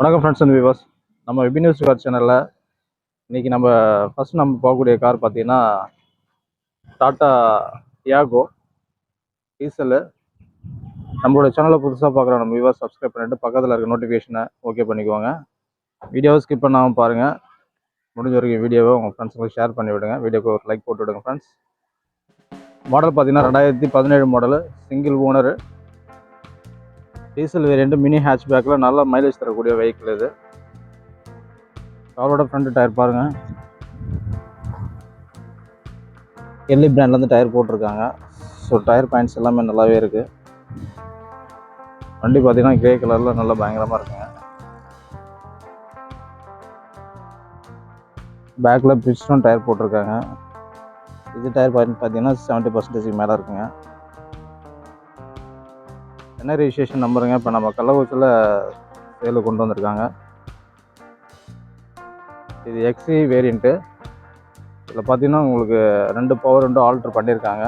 வணக்கம் friends and viewers நம்ம வெபி news car சேனலில் இன்றைக்கி நம்ம ஃபஸ்ட் நம்ம போகக்கூடிய கார் பார்த்தீங்கன்னா டாட்டா டியாகோ டீசலு நம்மளோட சேனலை புதுசாக பார்க்குற நம்ம வியூவர்ஸ் சப்ஸ்கிரைப் பண்ணிட்டு பக்கத்தில் இருக்க நோட்டிஃபிகேஷனை ஓகே பண்ணிக்கோங்க. வீடியோவை ஸ்கிப் பண்ணாமல் பாருங்கள் முடிஞ்ச வரைக்கும் வீடியோவை உங்கள் ஃப்ரெண்ட்ஸுங்களுக்கு ஷேர் பண்ணி விடுங்க. வீடியோக்கு ஒரு லைக் போட்டு விடுங்க ஃப்ரெண்ட்ஸ் மாடல் பார்த்தீங்கன்னா ரெண்டாயிரத்தி பதினேழு model single owner diesel variant mini ஹேட்ச்பேக்கில் நல்லா மைலேஜ் தரக்கூடிய வெஹிக்கிள் இது. காரோட ஃப்ரண்ட் டயர் பாருங்கள் எல்லி பிராண்ட்லேருந்து டயர் போட்டிருக்காங்க. ஸோ டயர் பாயிண்ட்ஸ் எல்லாமே நல்லாவே இருக்குது வண்டி பார்த்தீங்கன்னா கிரே கலரில் நல்லா பயங்கரமாக இருக்குங்க. பேக்கில் பிரிஸ்டோன் டயர் போட்டிருக்காங்க. இது டயர் பாயிண்ட் பார்த்தீங்கன்னா செவன்ட்டி பர்சன்டேஜுக்கு மேலே இருக்குங்க. என்ன ரிஜிஸ்ட்ரேஷன் நம்பருங்க இப்போ நம்ம கள்ளக்குறிச்சியில் சேலு கொண்டு வந்திருக்காங்க. இது எக்ஸி வேரியண்ட்டு இதில் பார்த்தீங்கன்னா உங்களுக்கு ரெண்டு பவர் ரெண்டும் ஆல்ட்ரு பண்ணியிருக்காங்க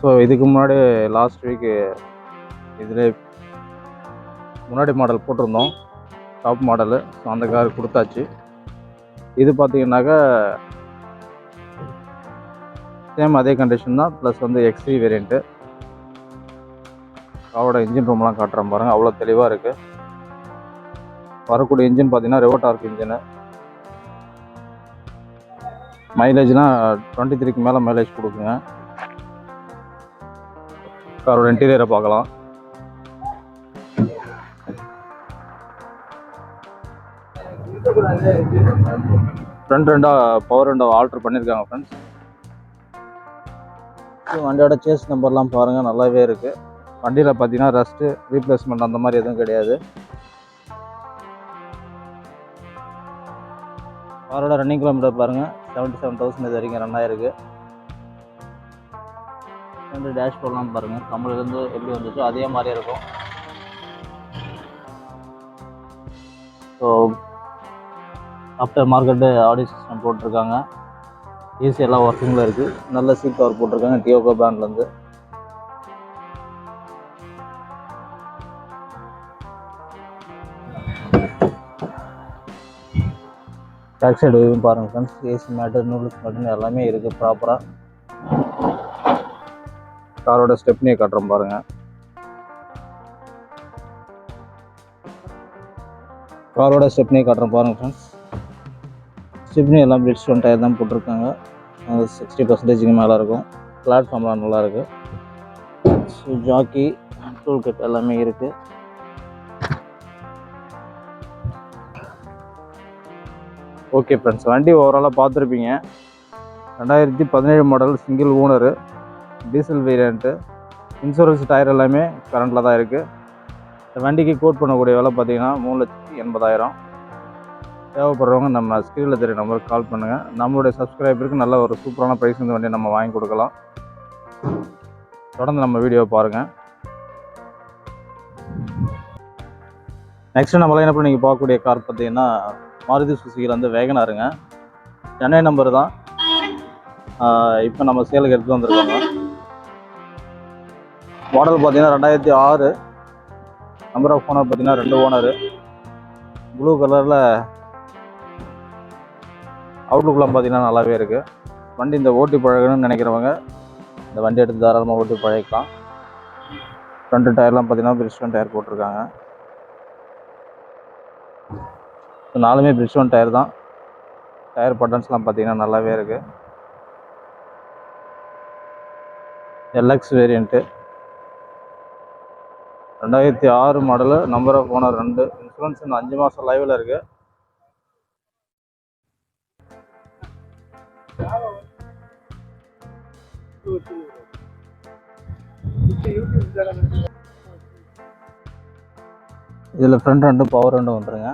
ஸோ இதுக்கு முன்னாடி லாஸ்ட் வீக்கு இதில் முன்னாடி மாடல் போட்டிருந்தோம். டாப் மாடலு ஸோ அந்த கார் கொடுத்தாச்சு. இது பார்த்தீங்கன்னாக்கா சேம் அதே கண்டிஷன் தான் ப்ளஸ் வந்து எக்ஸ்வி வேரியண்ட்டு காரோட இன்ஜின் ரூம்லாம் காட்டுறேன் பாருங்கள் அவ்வளோ தெளிவாக இருக்குது வரக்கூடிய இன்ஜின் பார்த்தீங்கன்னா ரெவோட்டார்க் இன்ஜினு மைலேஜ்னால் டுவெண்ட்டி த்ரீக்கு மேலே மைலேஜ் கொடுக்குங்க. காரோட இன்டீரியரை பார்க்கலாம். ஃப்ரண்ட் ரெண்டாக பவர் ரெண்டாக ஆல்ட்ரு பண்ணியிருக்காங்க ஃப்ரெண்ட்ஸ் வண்டியோட சேஸ் நம்பர்லாம் பாருங்கள் நல்லாவே இருக்குது வண்டியில் பார்த்தீங்கன்னா ரஸ்ட்டு ரீப்ளேஸ்மெண்ட் அந்த மாதிரி எதுவும் கிடையாது. காரோட ரன்னிங் கிலோமீட்டர் பாருங்கள் செவன்ட்டி செவன் தௌசண்ட் இது வரைக்கும் ரன் ஆயிருக்கு. ரெண்டு டேஷ்போர்ட்லாம் பாருங்கள் தமிழ்லேருந்து எப்படி வந்துச்சோ அதே மாதிரி இருக்கும். So after market audio system போட்டிருக்காங்க. ஏசி எல்லாம் ஒர்க்கிங்கில் இருக்குது நல்ல சீட் கவர் போட்டிருக்காங்க டியோகோ பேண்ட்லேருந்து பேக் சைடு வியூவும் பாருங்கள் ஃப்ரெண்ட்ஸ் ஏசி மேட்டு நூடுல்ஸ் மட்டும் எல்லாமே இருக்குது ப்ராப்பராக காரோட ஸ்டெப்னியை காட்டுறோம் பாருங்கள் காரோட ஸ்டெப்னியை காட்டுறோம் பாருங்கள் ஃப்ரெண்ட்ஸ் ஸ்டெப்னி எல்லாம் பிரிட்ஜ் ஒன் டயர் தான் போட்டிருக்காங்க. சிக்ஸ்டி பர்சன்டேஜுக்கு மேலே இருக்கும். பிளாட்ஃபார்ம்லாம் நல்லாயிருக்கு ஸோ ஜாக்கி டூல் கிட் எல்லாமே இருக்குது ஓகே ஃப்ரெண்ட்ஸ் வண்டி ஓவராலாக பார்த்துருப்பீங்க. ரெண்டாயிரத்தி பதினேழு model single owner diesel variant insurance tyre எல்லாமே கரண்டில் தான் இருக்குது இந்த வண்டிக்கு கோட் பண்ணக்கூடிய விலை பார்த்தீங்கன்னா மூணு லட்சத்தி எண்பதாயிரம். தேவைப்படுறவங்க நம்ம ஸ்க்ரீனில் தெரிய நம்பருக்கு கால் பண்ணுங்கள் நம்மளுடைய சப்ஸ்கிரைபருக்கு நல்ல ஒரு சூப்பரான ப்ரைஸ் இந்த வண்டியை நம்ம வாங்கி கொடுக்கலாம். தொடர்ந்து நம்ம வீடியோவை பாருங்கள் நெக்ஸ்ட் நம்ம லைனப்பில் நீங்கள் பார்க்கக்கூடிய கார் பார்த்தீங்கன்னா மாருதி சுசுகியில் வந்து வேகனாருங்க. சென்னை நம்பர் தான். இப்போ நம்ம சேலுக்கு எடுத்து வந்திருக்கோங்க. மாடல் பார்த்தீங்கன்னா ரெண்டாயிரத்தி ஆறு. நம்பர் ஆஃப் ஓனர் பார்த்தீங்கன்னா ரெண்டு ஓனரு ப்ளூ கலரில் அவுட்லுக்லாம் பார்த்திங்கன்னா நல்லாவே இருக்குது வண்டி இந்த ஓட்டி பழகணும்னு நினைக்கிறவங்க இந்த வண்டி எடுத்து தாராளமாக ஓட்டி பழகிக்கலாம். ஃப்ரண்ட்டு டயர்லாம் பார்த்திங்கன்னா பிரிஸ்வன் டயர் போட்டிருக்காங்க. நாலுமே பிரிஸ்வன் டயர் தான். டயர் பட்டன்ஸ்லாம் பார்த்திங்கன்னா நல்லாவே இருக்குது எல்எக்ஸ் வேரியண்ட்டு ரெண்டாயிரத்தி ஆறு மாடலு நம்பர் ஆஃப் ஓனர் ரெண்டு. இன்சூரன்ஸ் இந்த அஞ்சு மாதம் லைவில் இருக்குது இதில் ஃப்ரண்ட் ரெண்டும் பவர் ரெண்டும் வந்துருங்க.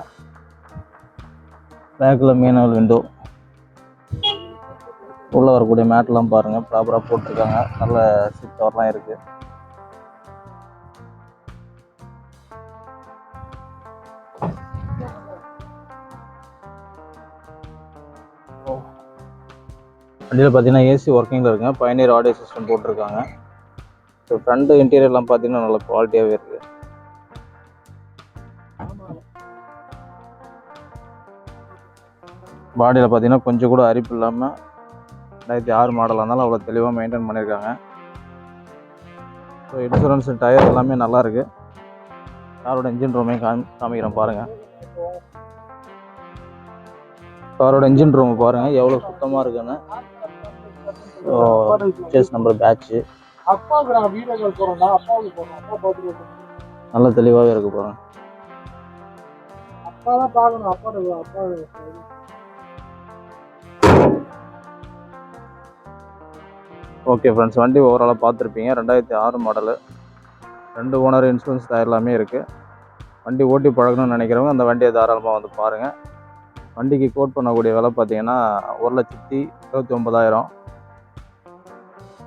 பேக்கில் மீனவல் விண்டோ உள்ளே வரக்கூடிய மேட்லாம் பாருங்கள் ப்ராப்பராக போட்டிருக்காங்க. நல்ல சீட் கவர்லாம் இருக்குது வண்டியில் பார்த்தீங்கன்னா ஏசி ஒர்க்கிங்கில் இருக்குங்க. பயனியர் ஆடியோ சிஸ்டம் போட்டிருக்காங்க. ஸோ ஃப்ரண்ட்டு இன்டீரியர்லாம் பார்த்தீங்கன்னா நல்ல குவாலிட்டியாகவே இருக்குது பாடியில் பார்த்தீங்கன்னா கொஞ்சம் கூட அரிப்பு இல்லாமல் ரெண்டாயிரத்தி ஆறு மாடலாக இருந்தாலும் அவ்வளோ தெளிவாக மெயின்டைன் பண்ணியிருக்காங்க ஸோ இன்சூரன்ஸ் டயர் எல்லாமே நல்லாயிருக்கு காரோட இன்ஜின் ரூமே காமி காமிக்கிறேன் பாருங்கள் காரோட இன்ஜின் ரூம் பாருங்கள் எவ்வளோ சுத்தமாக இருக்குன்னு. ஸோ சேஸ் நம்பர் பேட்ச்சு அப்பாவுக்கு நான் வீடியோ கால் போறேன்டா அப்பாவுக்கு போறேன் அப்பா நல்ல தெளிவாகவே இருக்க பாருங்க அப்பா தான் பார்க்கணும் அப்பா அப்பா ஓகே ஃப்ரெண்ட்ஸ் வண்டி ஓவராலாக பார்த்துருப்பீங்க. ரெண்டாயிரத்தி ஆறு மாடலு ரெண்டு ஓனர் இன்சூரன்ஸ் டயர் எல்லாமே இருக்குது வண்டி ஓட்டி பழகணும்னு நினைக்கிறவங்க அந்த வண்டியை தாராளமாக வந்து பாருங்கள் வண்டிக்கு கோட் பண்ணக்கூடிய விலை பார்த்தீங்கன்னா ஒரு லட்சத்தி இருபத்தி ஒம்பதாயிரம்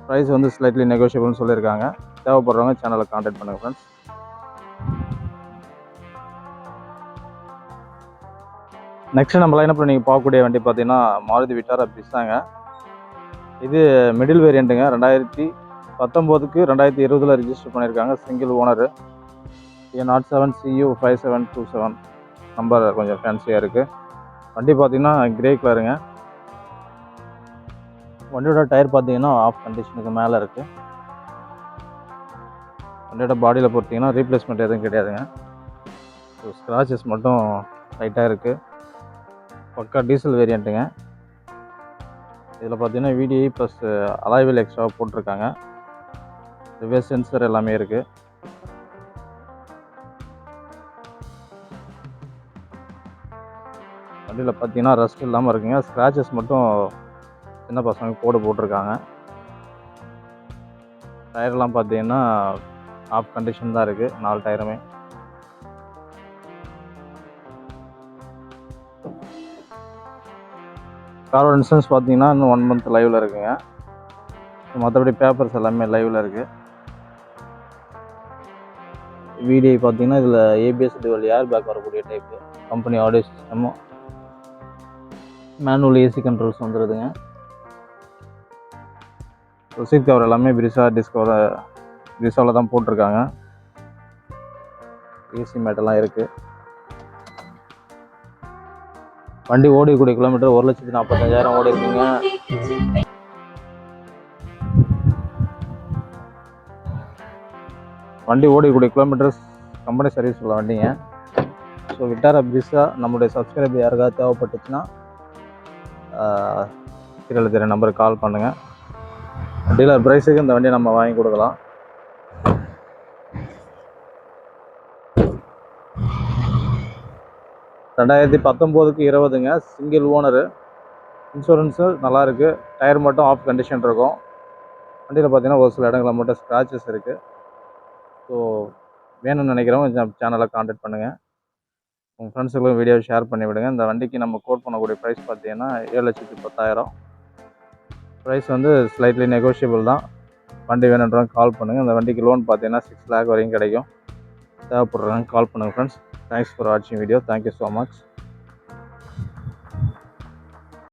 ப்ரைஸ் வந்து ஸ்லைட்லி நெகோஷியபிள்னு சொல்லியிருக்காங்க. தேவைப்படுறவங்க சேனலை காண்டாக்ட் பண்ணுங்கள் ஃப்ரெண்ட்ஸ் நெக்ஸ்ட் நம்ம லைனப்பில் நீங்கள் பார்க்கக்கூடிய வண்டி பார்த்தீங்கன்னா மாருதி விட்டாரா பிஸாங்க இது மிடில் வேரியண்ட்டுங்க ரெண்டாயிரத்தி பத்தொம்போதுக்கு ரெண்டாயிரத்தி இருபதில் ரிஜிஸ்டர் பண்ணியிருக்காங்க. Single owner A nought seven C U five seven two seven number கொஞ்சம் ஃபேன்சியாக இருக்குது வண்டி பார்த்தீங்கன்னா கிரே கலருங்க வண்டியோட டயர் பார்த்தீங்கன்னா ஆஃப் கண்டிஷனுக்கு மேலே இருக்குது வண்டியோட பாடியில் பொறுத்தீங்கன்னா ரீப்ளேஸ்மெண்ட் எதுவும் கிடையாதுங்க. ஸோ ஸ்க்ராச்சஸ் மட்டும் லைட்டாக இருக்குது பக்கா டீசல் வேரியண்ட்டுங்க இதில் பார்த்தீங்கன்னா விடிஐ ப்ளஸ் அலாய்வில் எக்ஸ்ட்ராவாக போட்டிருக்காங்க. ரிவர்ஸ் சென்சர் எல்லாமே இருக்குது வண்டியில் பார்த்தீங்கன்னா ரஸ்ட் இல்லாமல் இருக்குங்க. ஸ்க்ராச்சஸ் மட்டும் சின்ன பசங்க கோடு போட்டிருக்காங்க. டயர்லாம் பார்த்தீங்கன்னா ஆஃப் கண்டிஷன் தான் இருக்குது நாலு டயருமே. காரோட இன்சூரன்ஸ் பார்த்தீங்கன்னா இன்னும் ஒன் மந்த் லைவில் இருக்குங்க. மற்றபடி பேப்பர்ஸ் எல்லாமே லைவில் இருக்குது விடிஐ பார்த்தீங்கன்னா இதில் ஏபிஎஸ் டிவல் ஏர் பேக் வரக்கூடிய டைப்பு கம்பெனி ஆடியோ சிஸ்டமும் மேனுவல் ஏசி கண்ட்ரோல்ஸ் வந்துடுதுங்க சீட் கவர் எல்லாமே பிரிசா டிஸ்கவர் பிரிசாவில் தான் போட்டிருக்காங்க. ஏசி மேட்டெல்லாம் இருக்குது வண்டி ஓடிக்கூடிய கிலோமீட்டர் ஒரு லட்சத்தி நாற்பத்தஞ்சாயிரம் ஓடி இருக்குங்க வண்டி ஓடிக்கூடிய கிலோமீட்டர்ஸ் கம்பெனி சர்வீஸ் உள்ள வண்டிங்க. ஸோ விட்டார பிரிஸா நம்மளுடைய சப்ஸ்கிரைபர் யாருக்காவது தேவைப்பட்டுச்சுன்னா கீழே தெரிய நம்பருக்கு கால் பண்ணுங்கள் டீலர் ப்ரைஸுக்கு இந்த வண்டியை நம்ம வாங்கி கொடுக்கலாம். ரெண்டாயிரத்தி பத்தொம்போதுக்கு இருபதுங்க. சிங்கிள் ஓனரு இன்சூரன்ஸு நல்லாயிருக்கு டயர் மட்டும் ஆஃப் கண்டிஷன் இருக்கும். வண்டியில் பார்த்தீங்கன்னா ஒரு சில இடங்களில் மட்டும் ஸ்க்ராச்சஸ் இருக்குது ஸோ வேணும்னு நினைக்கிறவங்க சேனலை காண்டாக்ட் பண்ணுங்கள் உங்கள் ஃப்ரெண்ட்ஸுக்கும் வீடியோ ஷேர் பண்ணி விடுங்க இந்த வண்டிக்கு நம்ம கோட் பண்ணக்கூடிய ப்ரைஸ் பார்த்தீங்கன்னா ஏழு லட்சத்தி பத்தாயிரம். ப்ரைஸ் வந்து ஸ்லைட்லி நெகோஷியபிள் தான். வண்டி வேணுன்றவங்க கால் பண்ணுங்கள் இந்த வண்டிக்கு லோன் பார்த்தீங்கன்னா சிக்ஸ் லேக் வரையும் கிடைக்கும். தேவைப்படுறவங்க கால் பண்ணுங்கள் ஃப்ரெண்ட்ஸ் தேங்க்ஸ் ஃபார் வாட்சிங் video thank you so much